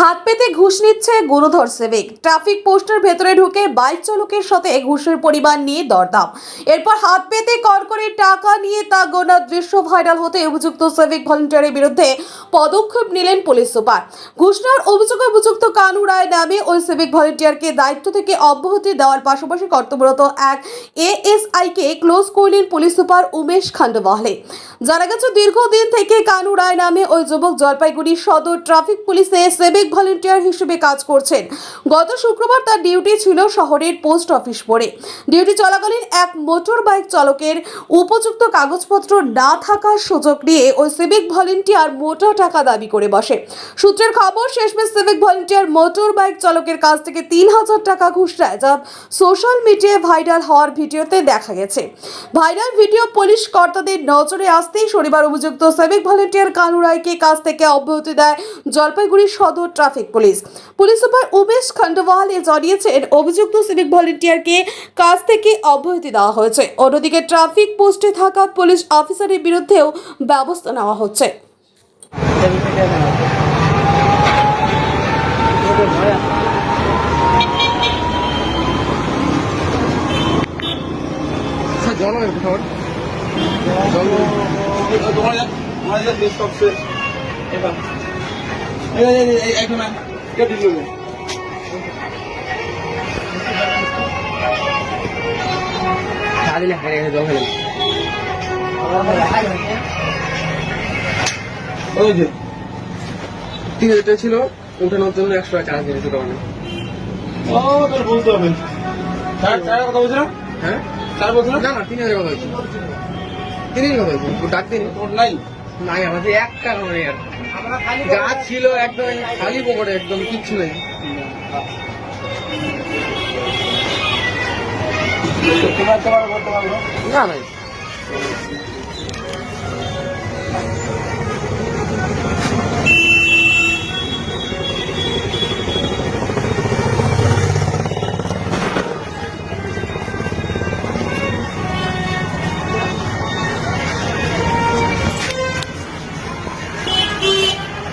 হাত পেতে ঘুষ নিচ্ছে গুরুধর সেবিক ট্রাফিক পোস্টের ভেতরে ঢুকে বাইক চালকের সাথে ঘুষের পরিমাণ নিয়ে দরদাম। এরপর হাত পেতে কর করে টাকা নিয়ে তা গোনার দৃশ্য ভাইরাল হতে অভিযুক্ত সেবিক ভলেন্টিয়ারের বিরুদ্ধে পদক্ষেপ নিলেন পুলিশ সুপার। ঘুষ নেওয়ার অভিযোগে অভিযুক্ত কানু রায় নামে ওই সিভিক ভলেন্টিয়ারকে দায়িত্ব থেকে অব্যাহতি দেওয়ার পাশাপাশি কর্তব্যরত এক এএসআইকে ক্লোজ করলেন পুলিশ সুপার উমেশ খান্ডওয়ালে জানা গেছে, দীর্ঘদিন থেকে কানু রায় নামে ওই যুবক জলপাইগুড়ি সদর ট্রাফিক পুলিশে সিভিক ভলেন্টিয়ার হিসেবে কাজ করছেন। গত শুক্রবার তার ডিউটি ছিল শহরের পোস্ট অফিস পড়ে। ডিউটি চলাকালীন এক মোটর বাইক চালকের উপযুক্ত কাগজপত্র না থাকার সুযোগ নিয়ে ওই সিভিক ভলেন্টিয়ার মোটা টাকা দাবি করে বসে। সূত্রের খবর, শেষমেশ সিভিক ভলেন্টিয়ার মোটর বাইক চালকের কাছ থেকে তিন হাজার টাকা ঘুষ নেয়, যা সোশ্যাল মিডিয়ায় ভাইরাল হওয়ার ভিডিওতে দেখা গেছে। ভাইরাল ভিডিও পুলিশ কর্তাদের নজরে আসতেই শনিবার অভিযুক্ত সিভিক ভলেন্টিয়ার কানু রায়কে কাছ থেকে অব্যাহতি দেয় Jalpaiguri Sadar traffic police. Police super Umesh Khandwal এ জানিয়েছেন অভিযুক্ত সিভিক ভলেন্টিয়ারকে কাছ থেকে অব্যাহতি দেওয়া হয়েছে। অন্যদিকে ট্রাফিক পোস্টে থাকা পুলিশ অফিসারের বিরুদ্ধেও ব্যবস্থা নেওয়া হচ্ছে। স্যার জল দিল। হারে গেছে জল খেলে ওই যে তিন হাজার টাকা ছিল উঠানোর জন্য একশো টাকা চার্জ দিয়েছে ও তোর বলতে হবে। স্যার স্যার কথা বলছিলাম? হ্যাঁ? স্যার বলছিলাম? না না তিন হাজার কথা হয়েছে। তিন হাজার কথা হয়েছে। ডাক দিন। তোর নাই। নাই আমাদের এক টাকা নেই আর যা ছিল একদম খালি পকেটে একদম কিচ্ছু নেই। না নাই।